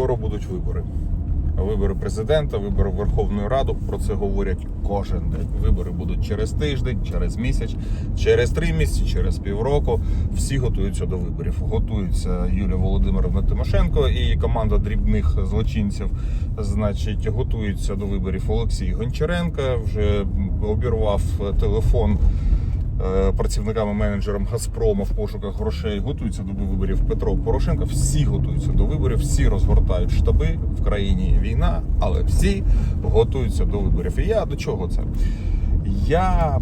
скоро будуть вибори. Вибори президента, вибори в Верховну Раду. Про це говорять кожен день. Вибори будуть через тиждень, через місяць, через три місяці, через півроку. Всі готуються до виборів. Готується Юлія Володимировна Тимошенко і команда дрібних злочинців. Значить, готується до виборів Олексій Гончаренко. Вже обірвав телефон працівниками менеджером Газпрома в пошуках грошей. Готуються до виборів Петро Порошенко. Всі готуються до виборів, всі розгортають штаби в країні війна, але всі готуються до виборів. І я до чого це? Я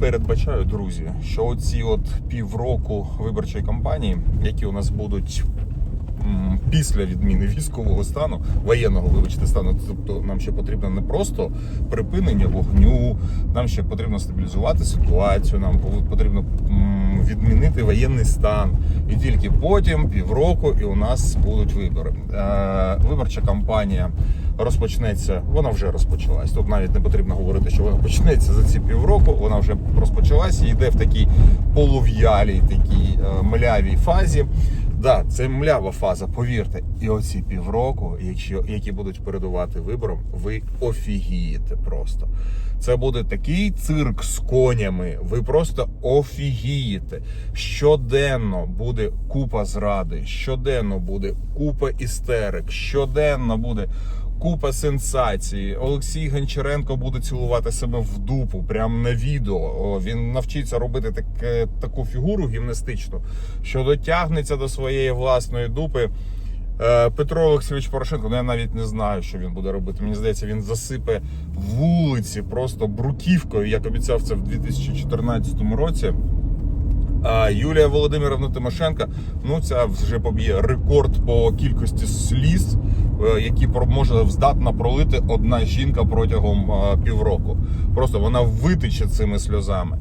передбачаю, друзі, що оці от півроку виборчої кампанії, які у нас будуть після відміни військового стану, воєнного, вибачте, стану, тобто нам ще потрібно не просто припинення вогню, нам ще потрібно стабілізувати ситуацію, нам потрібно відмінити воєнний стан. І тільки потім, півроку, і у нас будуть вибори. Е, виборча кампанія розпочнеться, вона вже розпочалась. Тут навіть не потрібно говорити, що вона почнеться за ці півроку. Вона вже розпочалась і йде в такій полув'ялій, такій е, млявій фазі. Да, це млява фаза, повірте. І оці півроку, якщо які будуть передувати виборам, ви офігієте просто. Це буде такий цирк з конями. Ви просто офігієте. Щоденно буде купа зради, щоденно буде купа істерик, щоденно буде купа сенсацій. Олексій Гончаренко буде цілувати себе в дупу, прямо на відео. Він навчиться робити таке, таку фігуру гімнастичну, що дотягнеться до своєї власної дупи. Е, Петро Олексійович Порошенко, ну я навіть не знаю, що він буде робити. Мені здається, він засипе вулиці просто бруківкою, як обіцяв це в 2014 році. А Юлія Володимировна Тимошенко, ну ця вже поб'є рекорд по кількості сліз, е, які може здатна пролити одна жінка протягом е, півроку. Просто вона витече цими сльозами.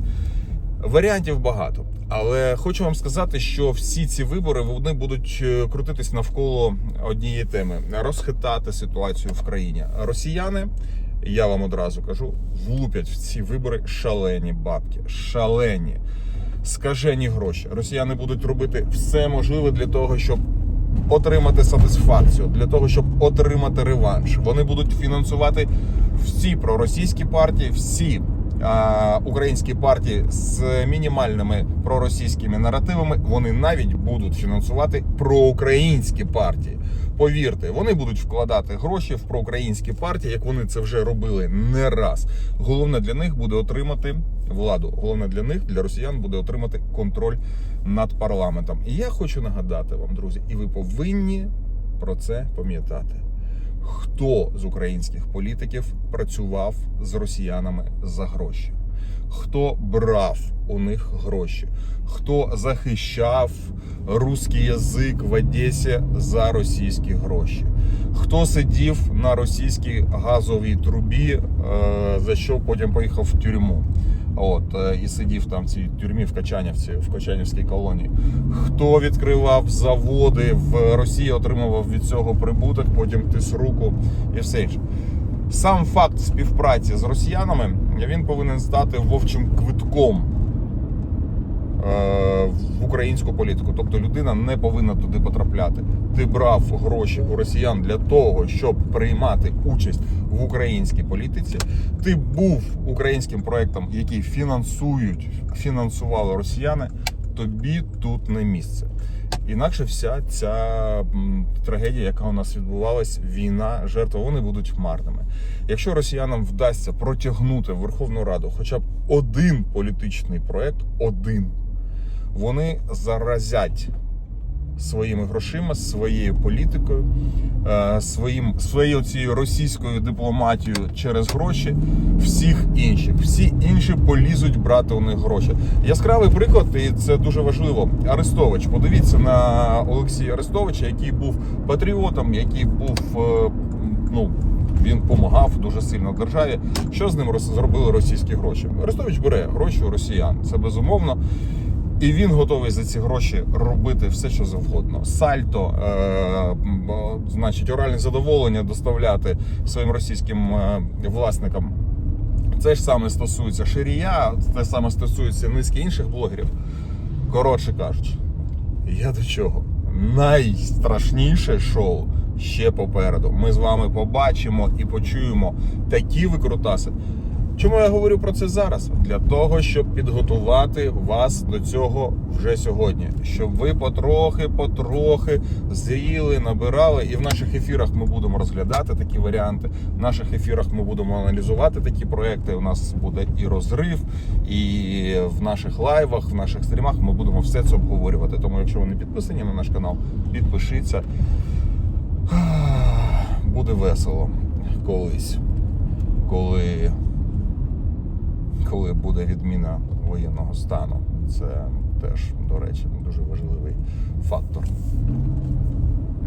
Варіантів багато, але хочу вам сказати, що всі ці вибори вони будуть е, крутитись навколо однієї теми: розхитати ситуацію в країні. Росіяни, я вам одразу кажу, влупять в ці вибори шалені бабки, шалені, скажені гроші. Росіяни будуть робити все можливе для того, щоб отримати сатисфакцію, для того, щоб отримати реванш. Вони будуть фінансувати всі проросійські партії, всі а, українські партії з мінімальними проросійськими наративами. Вони навіть будуть фінансувати проукраїнські партії. Повірте, вони будуть вкладати гроші в проукраїнські партії, як вони це вже робили не раз. Головне для них буде отримати владу. Головне для них, для росіян, буде отримати контроль над парламентом. І я хочу нагадати вам, друзі, і ви повинні про це пам'ятати. Хто з українських політиків працював з росіянами за гроші? Хто брав у них гроші? Хто захищав русський язик в Одесі за російські гроші? Хто сидів на російській газовій трубі, е, за що потім поїхав в тюрму? От е, і сидів там в цій тюрмі в Качанівці, в Качанівській колонії. Хто відкривав заводи в Росії, отримував від цього прибуток, потім тис руку і все інше. Сам факт співпраці з росіянами він повинен стати вовчим квитком е, в українську політику. Тобто людина не повинна туди потрапляти. Ти брав гроші у росіян для того, щоб приймати участь в українській політиці. Ти був українським проектом, який фінансують, фінансували росіяни. Тобі тут не місце. Інакше вся ця трагедія, яка у нас відбувалась, війна, жертва, вони будуть марними. Якщо росіянам вдасться протягнути в Верховну Раду хоча б один політичний проект, один, вони заразять своїми грошима, своєю політикою, е, своїм своєю цією російською дипломатією через гроші всіх інших. Всі інші полізуть брати у них гроші. Яскравий приклад, і це дуже важливо. Арестович. Подивіться на Олексія Арестовича, який був патріотом, який був е, ну. Він допомагав дуже сильно державі. Що з ним зробили російські гроші? Арестович бере гроші у росіян. Це безумовно. І він готовий за ці гроші робити все, що завгодно. Сальто, е, значить, оральне задоволення доставляти своїм російським е, власникам. Це ж саме стосується Ширія, це саме стосується низки інших блогерів. Коротше кажучи, я до чого? Найстрашніше шоу ще попереду. Ми з вами побачимо і почуємо такі викрутаси. Чому я говорю про це зараз? Для того, щоб підготувати вас до цього вже сьогодні, щоб ви потрохи, потрохи зріли, набирали. І в наших ефірах ми будемо розглядати такі варіанти. В наших ефірах ми будемо аналізувати такі проекти. У нас буде і розрив, і в наших лайвах, в наших стрімах ми будемо все це обговорювати. Тому, якщо ви не підписані на наш канал, підпишіться. Буде весело колись, коли коли буде відміна воєнного стану. Це теж, до речі, дуже важливий фактор.